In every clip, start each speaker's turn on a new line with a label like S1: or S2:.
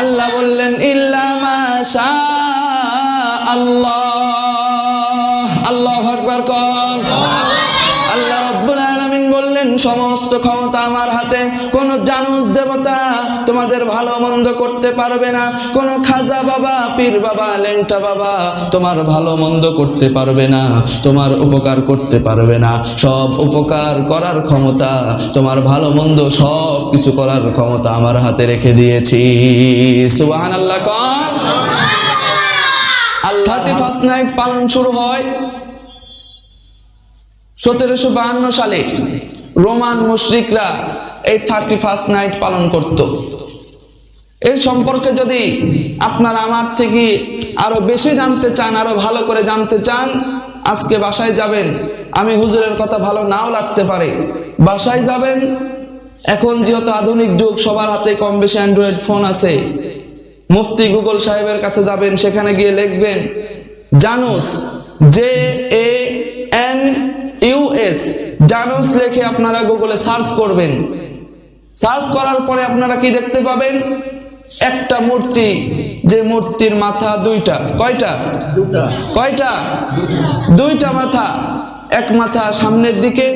S1: আল্লাহ বললেন ইল্লামা আল্লাহ আল্লাহ আকবার কর। আল্লাহ রব্বুল আলামিন বললেন সমস্ত ক্ষমতা আমার করতে পারবে না। কোন খাজা বাবা পীর বাবা লেংটা বাবা তোমার ভালো মন্দ করতে পারবে না তোমার উপকার করতে পারবে না। সব উপকার করার ক্ষমতা তোমার ভালো মন্দ সব কিছু করার ক্ষমতা আমার হাতে রেখে দিয়েছি। সুবাহান আল্লাহ কন ফার্স্ট নাইট পালন শুরু হয় সতেরোশো বাহান্ন সালে। রোমান মুশরিকরা এই থার্টি ফার্স্ট নাইট পালন করত। এর সম্পর্কে যদি আপনারা আমার থেকে আরও বেশি জানতে চান, আরও ভালো করে জানতে চান, আজকে বাসায় যাবেন, আমি হুজুরের কথা ভালো নাও লাগতে পারে। বাসায় যাবেন, এখন যেহেতু আধুনিক যুগ, সবার হাতে কম বেশি অ্যান্ড্রয়েড ফোন আছে। মুফতি গুগল সাহেবের কাছে যাবেন, সেখানে গিয়ে লিখবেন, Janus J A N U S Janus লিখে আপনারা গুগলে সার্চ করবেন। সার্চ করার পরে আপনারা কি দেখতে পাবেন? একটা মূর্তি যে মূর্তির মাথা দুইটা কয়টা? কয়টা? দুইটা মাথা এক মাথা সামনের দিকে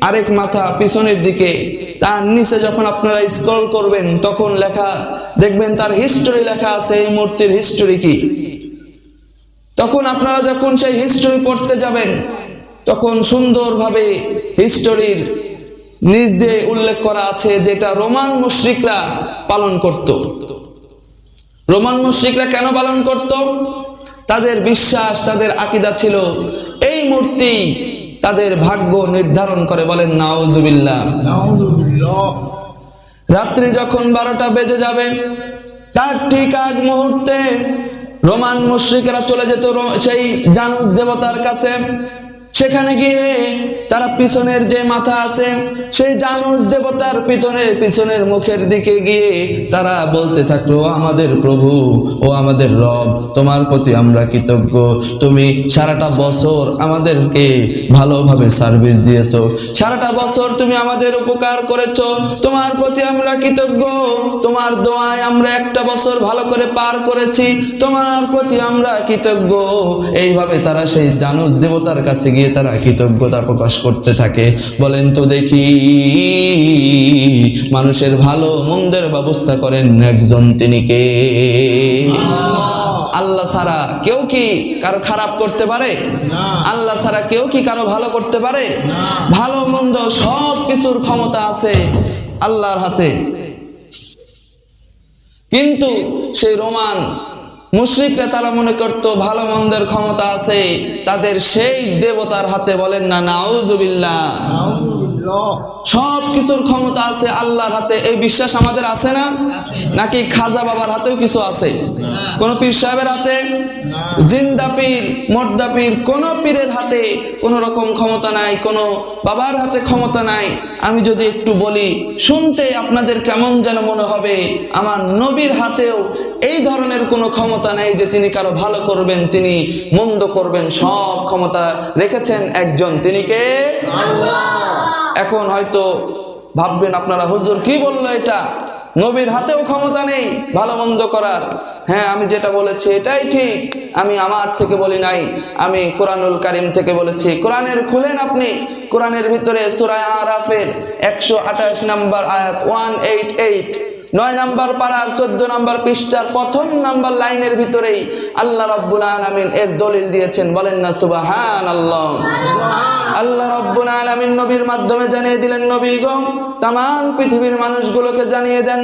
S1: আরেক মাথা পিছনের দিকে। তার নিচে যখন আপনারা স্ক্রল করবেন তখন লেখা দেখবেন তার হিস্টোরি লেখা আছে এই মূর্তির হিস্টোরি কি? তখন আপনারা যখন সেই হিস্টোরি পড়তে যাবেন তখন সুন্দরভাবে হিস্টোরির নিজ দিয়ে উল্লেখ করা আছে যেটা রোমান মুশ্রিকরা পালন করত। রোমান মুশ্রিকরা কেন পালন করত? তাদের বিশ্বাস তাদের আকিদা ছিল এই মূর্তি তাদের ভাগ্য নির্ধারণ করে। বলেন নাউজুবিল্লাহ। রাত্রি যখন বারোটা বেজে যাবে তার ঠিক আগ মুহূর্তে রোমান মুশ্রিকেরা চলে যেত সেই জানুস দেবতার কাছে। সেখানে গিয়ে তারা পিছনের যে মাথা আছে, সেই জানুস দেবতার পিছনের পিছনের মুখের দিকে গিয়ে তারা বলতে থাকল, "ও আমাদের প্রভু, ও আমাদের রব, তোমার প্রতি আমরা কৃতজ্ঞ। তুমি সারাটা বছর আমাদেরকে ভালোভাবে সার্ভিস দিয়েছ। সারাটা বছর তুমি আমাদের উপকার করেছ। তোমার প্রতি আমরা কৃতজ্ঞ। তোমার দোয়ায় আমরা একটা বছর ভালো করে পার করেছি। তোমার প্রতি আমরা কৃতজ্ঞ। এইভাবে তারা সেই জানুস দেবতার কাছে গিয়ে তারা কৃতজ্ঞতা প্রকাশ করতে থাকে। বলেন তো দেখি মানুষের ভালো মন্দের ব্যবস্থা করেন একজন তিনি কে? আল্লাহ। ছাড়া কেউ কি কারও খারাপ করতে পারে? আল্লাহ ছাড়া কেউ কি কারও ভালো করতে পারে? ভালো মন্দ সব কিছুর ক্ষমতা আছে আল্লাহর হাতে। কিন্তু সেই রোমান মুশ্রিকরা তারা মনে করত, ভালো মন্দের ক্ষমতা আছে, তাদের সেই দেবতার হাতে বলেন না, নাউজুবিল্লাহ। সব কিছুর ক্ষমতা আছে, আল্লাহর হাতে। এই বিশ্বাস আমাদের আছে না? নাকি খাজা বাবার হাতেও কিছু আছে? কোন পীর সাহেবের হাতে? জিন্দা পীর, মর্দা পীর, কোন পীরের হাতে কোন রকম ক্ষমতা নাই, কোন বাবার হাতে ক্ষমতা নাই। আমি যদি একটু বলি, শুনতে আপনাদের কেমন যেন মনে হবে, আমার নবীর হাতেও এই ধরনের কোনো ক্ষমতা নেই যে তিনি কারও ভালো করবেন, তিনি মন্দ করবেন, সব ক্ষমতা রেখেছেন একজন। তিনি কে? এখন হয়তো ভাববেন আপনারা, হুজুর, কি বলল এটা? নবীর হাতেও ক্ষমতা নেই ভালো মন্দ করার। হ্যাঁ আমি যেটা বলেছি এটাই ঠিক। আমি আমার থেকে বলি নাই, আমি কোরআনুল কারিম থেকে বলেছি। কোরআনের খুলেন আপনি, কোরআনের ভিতরে সুরায় আরাফের একশো আঠাশ নাম্বার আয়াত ওয়ান এইট এইট নয় নাম্বার পাড়ার চোদ্দ নাম্বার পৃষ্ঠার প্রথম নাম্বার লাইনের ভিতরেই আল্লাহ রব্বুল আলামিন এর দলিল দিয়েছেন, বলেন না সুবাহান আল্লাহ আল্লাহ রব্বুল আলামিন নবীর মাধ্যমে জানিয়ে দিলেন, নবী গম তাম পৃথিবীর মানুষগুলোকে জানিয়ে দেন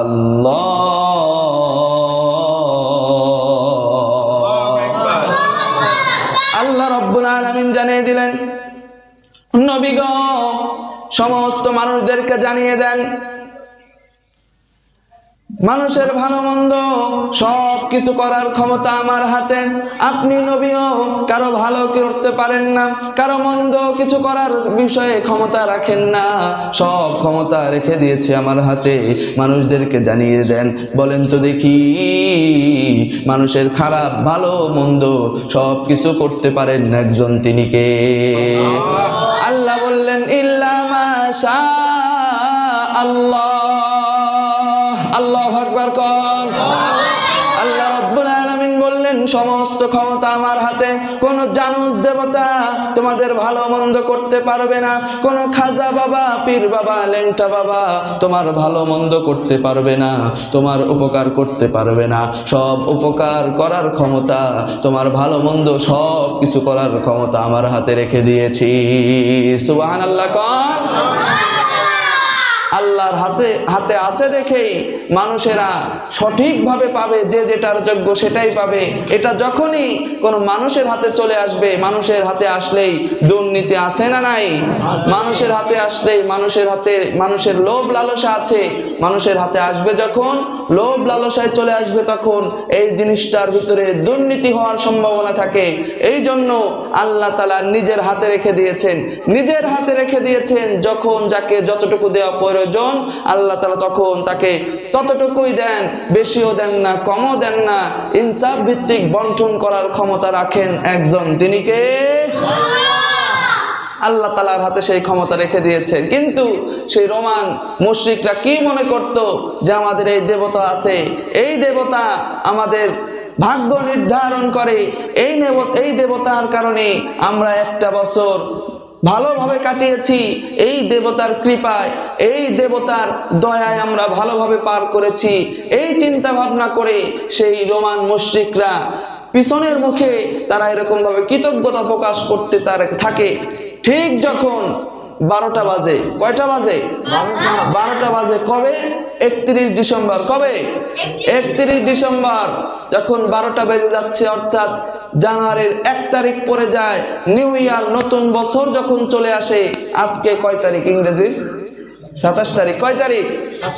S1: আল্লাহ আল্লাহ রব্বুল আলামিন জানিয়ে দিলেন, নবী গো, সমস্ত মানুষদেরকে জানিয়ে দেন মানুষের ভালো মন্দ সব কিছু করার ক্ষমতা আমার হাতে। আপনি নবীও কারও ভালো করতে পারেন না কারও মন্দ কিছু করার বিষয়ে ক্ষমতা রাখেন না। সব ক্ষমতা রেখে দিয়েছে আমার হাতে। মানুষদেরকে জানিয়ে দেন বলেন তো দেখি মানুষের খারাপ ভালো মন্দ সব কিছু করতে পারেন একজন তিনি কে? আল্লাহ। বললেন ইল্লামা আল্লাহ আল্লাহ আকবার কর আল্লাহ রব্বুল আলামিন বললেন সমস্ত ক্ষমতা আমার হাতে। কোন জানুস দেবতা তোমাদের ভালো মন্দ করতে পারবে না। কোন খাজা বাবা, পীর বাবা, লেংটা বাবা তোমার ভালো মন্দ করতে পারবে না, তোমার উপকার করতে পারবে না। সব উপকার করার ক্ষমতা, তোমার ভালো মন্দ সব কিছু করার ক্ষমতা আমার হাতে রেখে দিয়েছি। সুবহান আল্লাহ কন। আল্লাহর হাসে, হাতে আছে দেখেই মানুষেরা সঠিকভাবে পাবে যে যেটার যোগ্য সেটাই পাবে। এটা যখনই কোনো মানুষের হাতে চলে আসবে, মানুষের হাতে আসলেই দুর্নীতি আছে না নাই? মানুষের হাতে আসলেই মানুষের হাতে, মানুষের লোভ লালসা আছে। মানুষের হাতে আসবে যখন, লোভ লালসায় চলে আসবে তখন এই জিনিসটার ভিতরে দুর্নীতি হওয়ার সম্ভাবনা থাকে। এই জন্য আল্লাহ তালা নিজের হাতে রেখে দিয়েছেন। নিজের হাতে রেখে দিয়েছেন যখন যাকে যতটুকু দেওয়া প্রয়োজন আল্লাহ তালা তখন তাকে ততটুকুই দেন বেশিও দেন না কমও দেন না ইনসাফ ভিত্তিক বন্টন করার ক্ষমতা রাখেন একজন। তিনি কে? আল্লাহ! তালার হাতে সেই ক্ষমতা রেখে দিয়েছেন। কিন্তু সেই রোমান মুশ্রিকরা কি মনে করত যে আমাদের এই দেবতা আছে? এই দেবতা আমাদের ভাগ্য নির্ধারণ করে। এই এই দেবতার কারণে আমরা একটা বছর ভালোভাবে কাটিয়েছি। এই দেবতার কৃপায়, এই দেবতার দয়ায় আমরা ভালোভাবে পার করেছি। এই চিন্তা ভাবনা করে সেই রোমান মুশ্রিকরা পিছনের মুখে তারা এরকম ভাবে কৃতজ্ঞতা প্রকাশ করতে তার থাকে। ঠিক যখন বারোটা বাজে, কয়টা বাজে? বারোটা বাজে। কবে? একত্রিশ ডিসেম্বর, কবে? একত্রিশ ডিসেম্বর, যখন বারোটা বেজে যাচ্ছে, অর্থাৎ জানুয়ারির এক তারিখ পরে যায়, নিউ ইয়ার, নতুন বছর যখন চলে আসে, আজকে কয় তারিখ ইংরেজির? সাতাশ তারিখ, কয় তারিখ?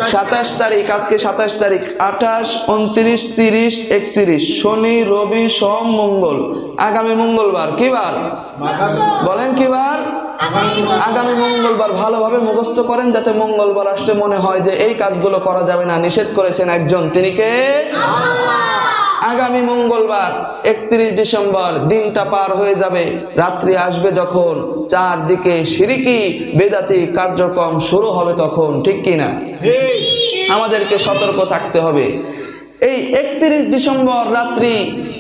S1: সাতাশ তারিখ, আজকে সাতাশ তারিখ, আঠাশ, উনত্রিশ, তিরিশ, একত্রিশ, শনি, রবি, সোম, মঙ্গল। আগামী মঙ্গলবার, কি বার? বলেন কি বার? আগামী মঙ্গলবার ভালোভাবে মুখস্থ করেন যাতে মঙ্গলবার আসলে মনে হয় যে এই কাজগুলো করা যাবে না। নিষেধ করেছেন একজন। তিনি কে? আগামী মঙ্গলবার একত্রিশ ডিসেম্বর দিনটা পার হয়ে যাবে। রাত্রি আসবে যখন চারদিকে সিরিকি বেদাতি কার্যক্রম শুরু হবে তখন ঠিক কিনা? আমাদেরকে সতর্ক থাকতে হবে। এই একত্রিশ ডিসেম্বর রাত্রি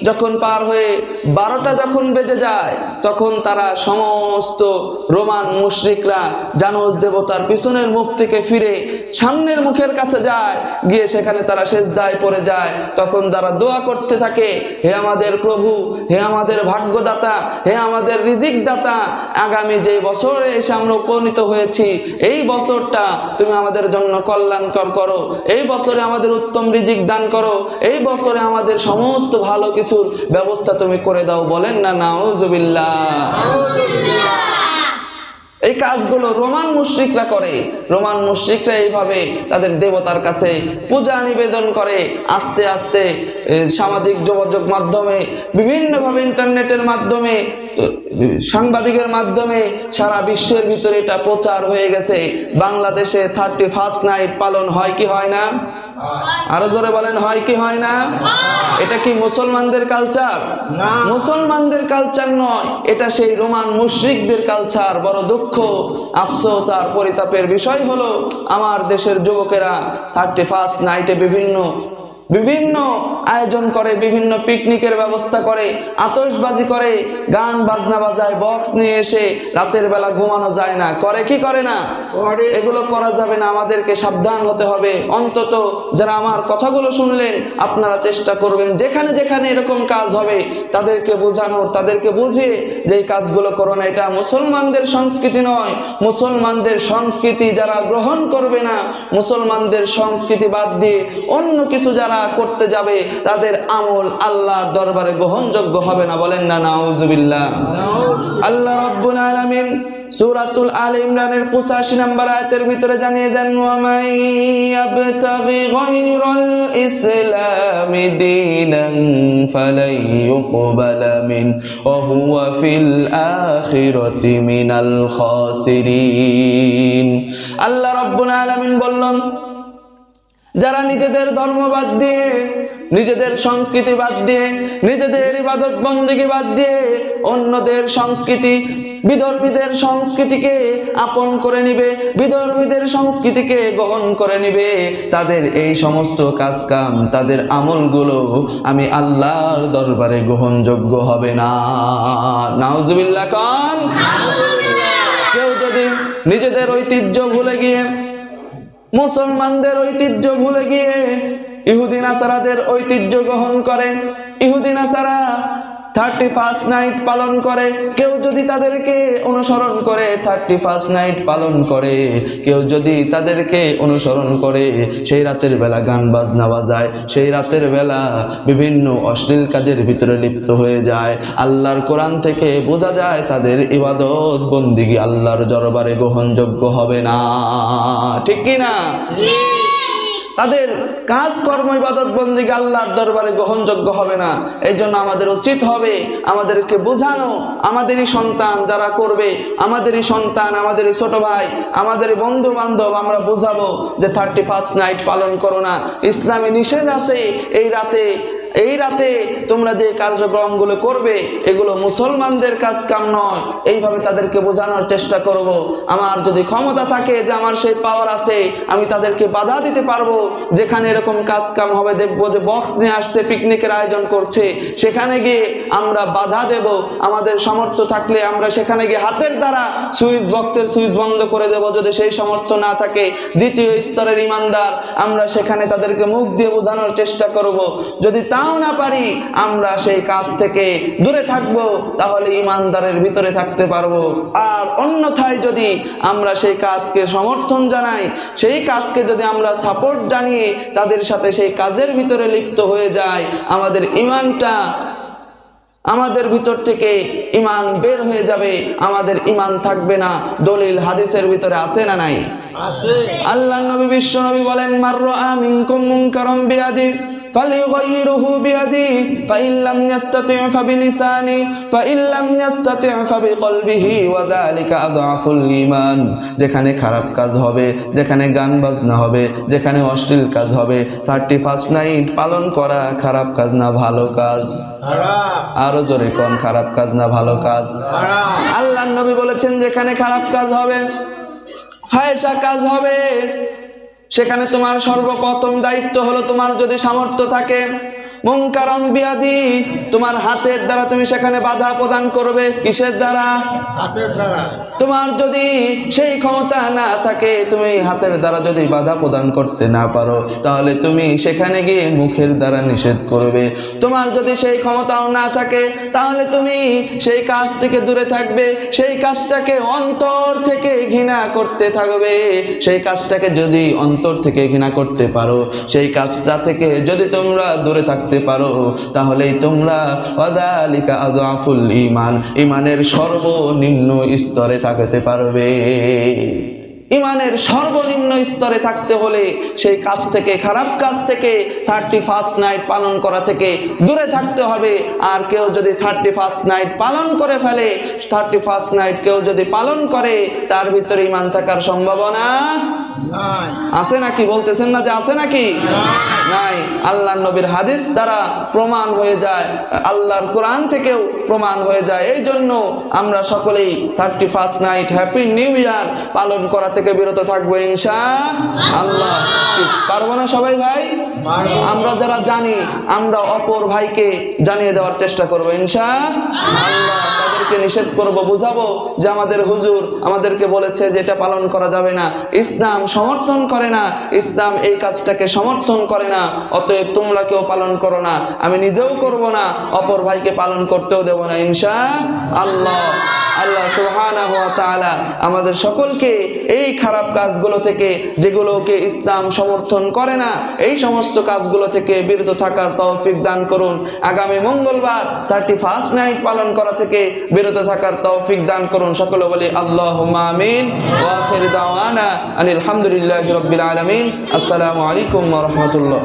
S1: যখন পার হয়ে বারোটা যখন বেজে যায়, তখন তারা সমস্ত রোমান মুশরিকরা জানোজ দেবতার পিছনের মুখ থেকে ফিরে সামনের মুখের কাছে যায়, গিয়ে সেখানে তারা শেষ দায় পড়ে যায়। তখন তারা দোয়া করতে থাকে, হে আমাদের প্রভু, হে আমাদের ভাগ্যদাতা, হে আমাদের রিজিক দাতা আগামী যে বছরে এসে আমরা উপনীত হয়েছি, এই বছরটা তুমি আমাদের জন্য কল্যাণকর করো। এই বছরে আমাদের উত্তম রিজিক দান করো। এই বছরে আমাদের সমস্ত ভালো কিছুর ব্যবস্থা তুমি করে দাও, বলেন না, নাউজুবিল্লাহ। এই কাজগুলো রোমান মুশ্রিকরা করে। রোমান মুশ্রিকরা এইভাবে তাদের দেবতার কাছে পূজা নিবেদন করে। আস্তে আস্তে সামাজিক যোগাযোগ মাধ্যমে, বিভিন্নভাবে ইন্টারনেটের মাধ্যমে সাংবাদিকের মাধ্যমে সারা বিশ্বের ভিতরে এটা প্রচার হয়ে গেছে। বাংলাদেশে থার্টি ফার্স্ট নাইট পালন হয় কি হয় না? আরও জোরে বলেন হয় কি হয় না? এটা কি মুসলমানদের কালচার মুসলমানদের কালচার নয় এটা সেই রোমান মুশ্রিকদের কালচার বড় দুঃখ আফসোস আর পরিতাপের বিষয় হলো আমার দেশের যুবকেরা থার্টি ফার্স্ট নাইটে বিভিন্ন বিভিন্ন আয়োজন করে বিভিন্ন পিকনিকের ব্যবস্থা করে আতশবাজি করে গান বাজনা বাজায় বক্স নিয়ে এসে রাতের বেলা ঘুমানো যায় না। করে কি করে না? এগুলো করা যাবে না আমাদেরকে সাবধান হতে হবে। অন্তত যারা আমার কথাগুলো শুনলেন আপনারা চেষ্টা করবেন যেখানে যেখানে এরকম কাজ হবে তাদেরকে বোঝানোর তাদেরকে বুঝিয়ে যে এই কাজগুলো করো না। এটা মুসলমানদের সংস্কৃতি নয়। মুসলমানদের সংস্কৃতি যারা গ্রহণ করবে না মুসলমানদের সংস্কৃতি বাদ দিয়ে অন্য কিছু যারা করতে যাবে, তাদের আমল আল্লাহর দরবারে গ্রহণযোগ্য হবে না। বলেন না, নাউজুবিল্লাহ। আল্লাহ রব্বুল আলামিন সূরাতুল আল ইমরানের 85 নম্বর আয়াতের ভিতরে জানিয়ে দেন ইসলামি দীনান ফালাই ইউকবালা মিন, ওয়া হুয়া ফিল আখিরাতি মিনাল খাসিরিন। আল্লাহ রব্বুল আলামিন বললেন যারা নিজেদের ধর্ম বাদ দিয়ে নিজেদের সংস্কৃতি বাদ দিয়ে নিজেদের ইবাদত বন্দী বাদ দিয়ে অন্যদের সংস্কৃতি বিধর্মীদের সংস্কৃতিকে আপন করে নিবে বিধর্মীদের সংস্কৃতিকে গ্রহণ করে নিবে তাদের এই সমস্ত কাজ কাম তাদের আমলগুলো আমি আল্লাহর দরবারে গ্রহণযোগ্য হবে না। নাউজুবিল্লাহ খান কেউ যদি নিজেদের ঐতিহ্য ভুলে গিয়ে মুসলমানদের ঐতিহ্য ভুলে গিয়ে ইহুদিন আসারাদের ঐতিহ্য গ্রহণ করে। ইহুদিন আসারা থার্টি ফার্স্ট নাইট পালন করে। কেউ যদি তাদেরকে অনুসরণ করে থার্টি ফার্স্ট নাইট পালন করে। কেউ যদি তাদেরকে অনুসরণ করে, সেই রাতের বেলা গান বাজনা বাজায়। সেই রাতের বেলা বিভিন্ন অশ্লীল কাজের ভিতরে লিপ্ত হয়ে যায়। আল্লাহর কোরআন থেকে বোঝা যায়, তাদের ইবাদত বন্দিগি আল্লাহর দরবারে গ্রহণযোগ্য হবে না। ঠিক কি না তাদের কাজ কর্ম, ইবাদত বন্দী আল্লাহর দরবারে গ্রহণযোগ্য হবে না। এই জন্য আমাদের উচিত হবে আমাদেরকে বোঝানো, আমাদেরই সন্তান যারা করবে, আমাদেরই সন্তান, আমাদেরই ছোট ভাই আমাদের বন্ধু বান্ধব আমরা বোঝাবো যে থার্টি ফার্স্ট নাইট পালন করো না। ইসলামী নিষেধ আছে এই রাতে এই রাতে তোমরা যে কার্যক্রমগুলো করবে, এগুলো মুসলমানদের কাজ কাম নয়। এইভাবে তাদেরকে বোঝানোর চেষ্টা করব। আমার যদি ক্ষমতা থাকে যে আমার সেই পাওয়ার আছে, আমি তাদেরকে বাধা দিতে পারব। যেখানে এরকম কাজ কাম হবে, দেখব যে বক্স নিয়ে আসছে পিকনিকের আয়োজন করছে। সেখানে গিয়ে আমরা বাধা দেব। আমাদের সামর্থ্য থাকলে আমরা সেখানে গিয়ে হাতের দ্বারা সুইচ বক্সের সুইচ বন্ধ করে দেব। যদি সেই সামর্থ্য না থাকে, দ্বিতীয় স্তরের ইমানদার, আমরা সেখানে তাদেরকে মুখ দিয়ে বোঝানোর চেষ্টা করব। যদি তাও না পারি আমরা সেই কাজ থেকে দূরে থাকব তাহলে ইমানদারের ভিতরে থাকতে পারব। আর অন্যথায় যদি আমরা সেই কাজকে সমর্থন জানাই সেই কাজকে যদি আমরা সাপোর্ট জানিয়ে তাদের সাথে সেই কাজের ভিতরে লিপ্ত হয়ে যায় আমাদের ইমানটা আমাদের ভিতর থেকে ইমান বের হয়ে যাবে আমাদের ইমান থাকবে না দলিল হাদিসের ভিতরে আছে না নাই? আল্লাহ নবী বিশ্ব নবী বলেন মাররা মিনকুম মুনকারাম বিয়াদি فليغيره بيده فإن لم يستطع فبلسانه فإن لم يستطع فبقلبه وذلك أضعف الإيمان যেখানে খারাপ কাজ হবে যেখানে গান বাজনা হবে যেখানে অশ্লীল কাজ হবে থার্টি ফার্স্ট নাইট পালন করা খারাপ কাজ না ভালো কাজ আরো জোরে কোন খারাপ কাজ না ভালো কাজ আল্লাহ নবী বলেছেন যেখানে খারাপ কাজ হবে ফায়সা কাজ হবে সেখানে তোমার সর্বপ্রথম দায়িত্ব হলো তোমার যদি সামর্থ্য থাকে মুনকারম বিয়াদি তোমার হাতের দ্বারা তুমি সেখানে বাধা প্রদান করবে। কিসের দ্বারা? তোমার যদি সেই ক্ষমতা না থাকে তুমি হাতের দ্বারা যদি বাধা প্রদান করতে না পারো তাহলে তুমি সেখানে গিয়ে মুখের দ্বারা নিষেধ করবে। তোমার যদি সেই ক্ষমতাও না থাকে তাহলে তুমি সেই কাজ থেকে দূরে থাকবে। সেই কাজটাকে অন্তর থেকে ঘৃণা করতে থাকবে। সেই কাজটাকে যদি অন্তর থেকে ঘৃণা করতে পারো সেই কাজটা থেকে যদি তোমরা দূরে থাকতে পারো তাহলেই তোমরা অদালিকা আদাফুল ইমান ইমানের সর্বনিম্ন স্তরে থাকতে পারবে। ইমানের সর্বনিম্ন স্তরে থাকতে হলে সেই কাজ থেকে খারাপ কাজ থেকে থার্টি ফার্স্ট নাইট পালন করা থেকে দূরে থাকতে হবে। আর কেউ যদি থার্টি ফার্স্ট নাইট পালন করে ফেলে থার্টি ফার্স্ট নাইট কেউ যদি পালন করে তার ভিতরে ইমান থাকার সম্ভাবনা আছে নাকি? বলতেছেন না যে আছে নাকি? নাই। আল্লাহ নবীর হাদিস দ্বারা প্রমাণ হয়ে যায় আল্লাহর কোরআন থেকেও প্রমাণ হয়ে যায়। এই জন্য আমরা সকলেই thirty first night happy new year পালন করা থেকে বিরত থাকব ইনশা আল্লাহ। পারব না সবাই ভাই? আমরা যারা জানি, আমরা অপর ভাইকে জানিয়ে দেওয়ার চেষ্টা করব ইনশা আল্লাহ। তাদেরকে নিষেধ করব, বুঝাবো যে আমাদের হুজুর আমাদেরকে বলেছে যে এটা পালন করা যাবে না। ইসলাম সমর্থন করে না, ইসলাম এই কাজটাকে সমর্থন করে না, অতএব তোমরা কেউ পালন করো না। আমি নিজেও করব না, অপর ভাইকে পালন করতেও দেব না ইনশা আল্লাহ। আল্লাহ সুবহানাহু ওয়া তাআলা আমাদের সকলকে এই খারাপ কাজগুলো থেকে, যেগুলোকে ইসলাম সমর্থন করে না, এই সমস্ত কাজগুলো থেকে বিরত থাকার তৌফিক দান করুন। আগামী মঙ্গলবার থার্টি ফার্স্ট নাইট পালন করা থেকে বিরত থাকার তৌফিক দান করুন। সকলে বলি আল্লাহ আমিন। ওয়া আখির দাওয়ানা আনিল হামদুলিল্লাহি রাব্বিল আলামিন। আসসালামু আলাইকুম রাহমাতুল্লাহ।